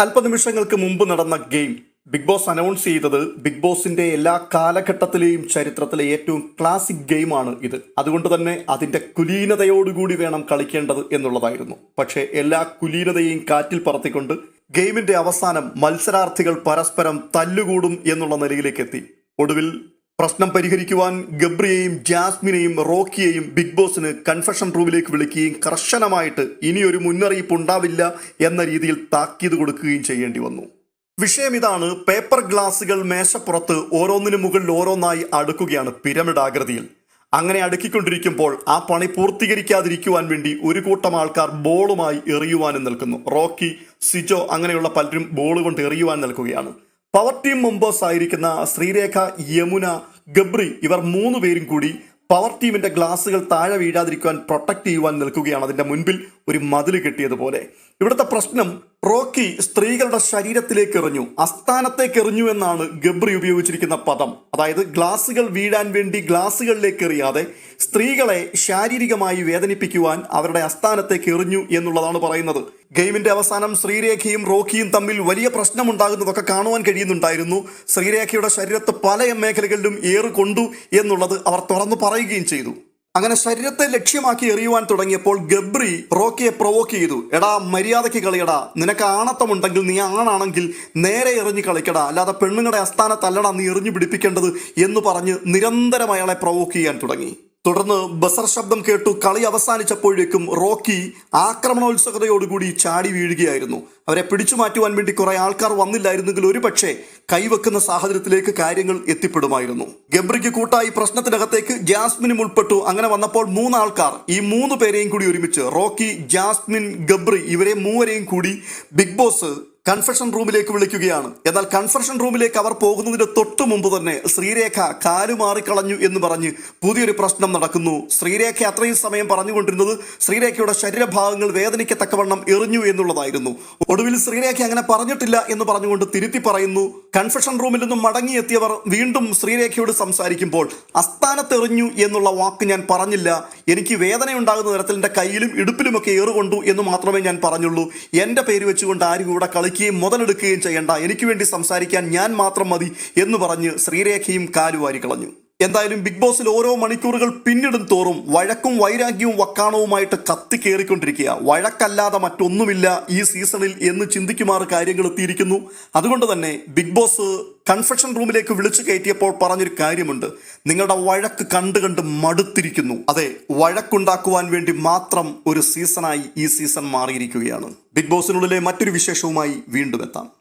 അല്പനിമിഷങ്ങൾക്ക് മുമ്പ് നടന്ന game big boss announce ചെയ്തത് ബിഗ് ബോസിന്റെ എല്ലാ കാലഘട്ടത്തിലെയും ചരിത്രത്തിലെ ഏറ്റവും ക്ലാസിക് ഗെയിമാണ് ഇത്. അതുകൊണ്ട് തന്നെ അതിന്റെ കുലീനതയോടുകൂടി വേണം കളിക്കേണ്ടത് എന്നുള്ളതായിരുന്നു. പക്ഷേ എല്ലാ കുലീനതയെയും കാറ്റിൽ പറത്തിക്കൊണ്ട് ഗെയിമിന്റെ അവസാനം മത്സരാർത്ഥികൾ പരസ്പരം തല്ലുകൂടും എന്നുള്ള നിലയിലേക്ക് എത്തി. ഒടുവിൽ പ്രശ്നം പരിഹരിക്കുവാൻ ഗബ്രിയെയും ജാസ്മിനെയും റോക്കിയെയും ബിഗ് ബോസിന് കൺഫഷൻ റൂമിലേക്ക് വിളിക്കുകയും കർശനമായിട്ട് ഇനിയൊരു മുന്നറിയിപ്പ് ഉണ്ടാവില്ല എന്ന രീതിയിൽ താക്കീത് കൊടുക്കുകയും ചെയ്യേണ്ടി വന്നു. വിഷയം ഇതാണ്. പേപ്പർ ഗ്ലാസുകൾ മേശപ്പുറത്ത് ഓരോന്നിനു മുകളിൽ ഓരോന്നായി അടുക്കുകയാണ് പിരമിഡ് ആകൃതിയിൽ. അങ്ങനെ അടുക്കിക്കൊണ്ടിരിക്കുമ്പോൾ ആ പണി പൂർത്തീകരിക്കാതിരിക്കുവാൻ വേണ്ടി ഒരു കൂട്ടം ആൾക്കാർ ബോളുമായി എറിയുവാനും നിൽക്കുന്നു. റോക്കി സിജോ അങ്ങനെയുള്ള പലരും ബോൾ കൊണ്ട് എറിയുവാൻ നിൽക്കുകയാണ്. പവർ ടീം മെമ്പേഴ്സ് ആയിരിക്കുന്ന ശ്രീരേഖ യമുന ഗബ്രി ഇവർ മൂന്ന് പേരും കൂടി പവർ ടീമിന്റെ ഗ്ലാസുകൾ താഴെ വീഴാതിരിക്കുവാൻ പ്രൊട്ടക്ട് ചെയ്യുവാൻ നിൽക്കുകയാണ് അതിന്റെ മുൻപിൽ. ഒരു മതിൽ കെട്ടിയതുപോലെ. ഇവിടുത്തെ പ്രശ്നം റോക്കി സ്ത്രീകളുടെ ശരീരത്തിലേക്ക് എറിഞ്ഞു. അസ്ഥാനത്തേക്ക് എറിഞ്ഞു എന്നാണ് ഗബ്രി ഉപയോഗിച്ചിരിക്കുന്ന പദം. അതായത് ഗ്ലാസുകൾ വീഴാൻ വേണ്ടി ഗ്ലാസുകളിലേക്ക് എറിയാതെ സ്ത്രീകളെ ശാരീരികമായി വേദനിപ്പിക്കുവാൻ അവരുടെ അസ്ഥാനത്തേക്ക് എറിഞ്ഞു എന്നുള്ളതാണ് പറയുന്നത്. ഗെയിമിന്റെ അവസാനം ശ്രീരേഖയും റോക്കിയും തമ്മിൽ വലിയ പ്രശ്നമുണ്ടാകുന്നതൊക്കെ കാണുവാൻ കഴിയുന്നുണ്ടായിരുന്നു. ശ്രീരേഖയുടെ ശരീരത്ത് പല മേഖലകളിലും ഏറുകൊണ്ടു എന്നുള്ളത് അവർ തുറന്നു പറയുകയും ചെയ്തു. അങ്ങനെ ശരീരത്തെ ലക്ഷ്യമാക്കി എറിയുവാൻ തുടങ്ങിയപ്പോൾ ഗബ്രി റോക്കിയെ പ്രൊവോക്ക് ചെയ്തു. എടാ മര്യാദയ്ക്ക് കളിയടാ. നിനക്ക് ആണത്തമുണ്ടെങ്കിൽ നീ ആണാണെങ്കിൽ നേരെ എറിഞ്ഞ് കളിക്കടാ. അല്ലാതെ പെണ്ണുങ്ങളുടെ അസ്ഥാനത്തല്ലടാ നീ എറിഞ്ഞു പിടിപ്പിക്കേണ്ടത് എന്ന് പറഞ്ഞ് നിരന്തരം അയാളെ പ്രൊവോക്ക് ചെയ്യാൻ തുടങ്ങി. തുടർന്ന് ബസർ ശബ്ദം കേട്ടു കളി അവസാനിച്ചപ്പോഴേക്കും റോക്കി ആക്രമണോത്സുകതയോടുകൂടി ചാടി വീഴുകയായിരുന്നു. അവരെ പിടിച്ചു മാറ്റുവാൻ വേണ്ടി കുറെ ആൾക്കാർ വന്നില്ലായിരുന്നെങ്കിൽ ഒരു പക്ഷേ കൈവെക്കുന്ന സാഹചര്യത്തിലേക്ക് കാര്യങ്ങൾ എത്തിപ്പെടുമായിരുന്നു. ഗബ്രിക്ക് കൂട്ടായി പ്രശ്നത്തിനകത്തേക്ക് ജാസ്മിനും ഉൾപ്പെട്ടു. അങ്ങനെ വന്നപ്പോൾ മൂന്നാൾക്കാർ ഈ മൂന്ന് പേരെയും കൂടി ഒരുമിച്ച് റോക്കി ജാസ്മിൻ ഗബ്രി ഇവരെ മൂവരെയും കൂടി ബിഗ് ബോസ് കൺഫെഷൻ റൂമിലേക്ക് വിളിക്കുകയാണ്. എന്നാൽ കൺഫെഷൻ റൂമിലേക്ക് അവർ പോകുന്നതിന് തൊട്ടു മുമ്പ് തന്നെ ശ്രീരേഖ കാലുമാറിക്കളഞ്ഞു എന്ന് പറഞ്ഞ് പുതിയൊരു പ്രശ്നം നടക്കുന്നു. ശ്രീരേഖ അത്രയും സമയം പറഞ്ഞുകൊണ്ടിരുന്നത് ശ്രീരേഖയുടെ ശരീരഭാഗങ്ങൾ വേദനിക്കത്തക്കവണ്ണം എറിഞ്ഞു എന്നുള്ളതായിരുന്നു. ഒടുവിൽ ശ്രീരേഖ അങ്ങനെ പറഞ്ഞിട്ടില്ല എന്ന് പറഞ്ഞുകൊണ്ട് തിരുത്തി പറയുന്നു. കൺഫെഷൻ റൂമിൽ നിന്നും മടങ്ങിയെത്തിയവർ വീണ്ടും ശ്രീരേഖയോട് സംസാരിക്കുമ്പോൾ അസ്ഥാനത്തെറിഞ്ഞു എന്നുള്ള വാക്ക് ഞാൻ പറഞ്ഞില്ല. എനിക്ക് വേദനയുണ്ടാകുന്ന തരത്തിൽ എന്റെ കയ്യിലും ഇടുപ്പിലുമൊക്കെ ഏറുകൊണ്ടു എന്ന് മാത്രമേ ഞാൻ പറഞ്ഞുള്ളൂ. എന്റെ പേര് വെച്ചുകൊണ്ട് ആരും ഇവിടെ കളിക്കുകയും മുതലെടുക്കുകയും ചെയ്യണ്ട. എനിക്ക് വേണ്ടി സംസാരിക്കാൻ ഞാൻ മാത്രം മതി എന്ന് പറഞ്ഞ് ശ്രീരേഖയും കാലുവാരി കളഞ്ഞു. എന്തായാലും ബിഗ് ബോസിൽ ഓരോ മണിക്കൂറുകൾ പിന്നിടും തോറും വഴക്കും വൈരാഗ്യവും വക്കാണവുമായിട്ട് കത്തി കയറിക്കൊണ്ടിരിക്കുക വഴക്കല്ലാതെ മറ്റൊന്നുമില്ല ഈ സീസണിൽ എന്ന് ചിന്തിക്കുമാർ കാര്യങ്ങൾ എത്തിയിരിക്കുന്നു. അതുകൊണ്ട് തന്നെ ബിഗ് ബോസ് കൺഫെഷൻ റൂമിലേക്ക് വിളിച്ചു കയറ്റിയപ്പോൾ പറഞ്ഞൊരു കാര്യമുണ്ട്. നിങ്ങളുടെ വഴക്ക് കണ്ട് കണ്ട് മടുത്തിരിക്കുന്നു. അതെ വഴക്കുണ്ടാക്കുവാൻ വേണ്ടി മാത്രം ഒരു സീസണായി ഈ സീസൺ മാറിയിരിക്കുകയാണ്. ബിഗ് ബോസിനുള്ളിലെ മറ്റൊരു വിശേഷവുമായി വീണ്ടും എത്താം.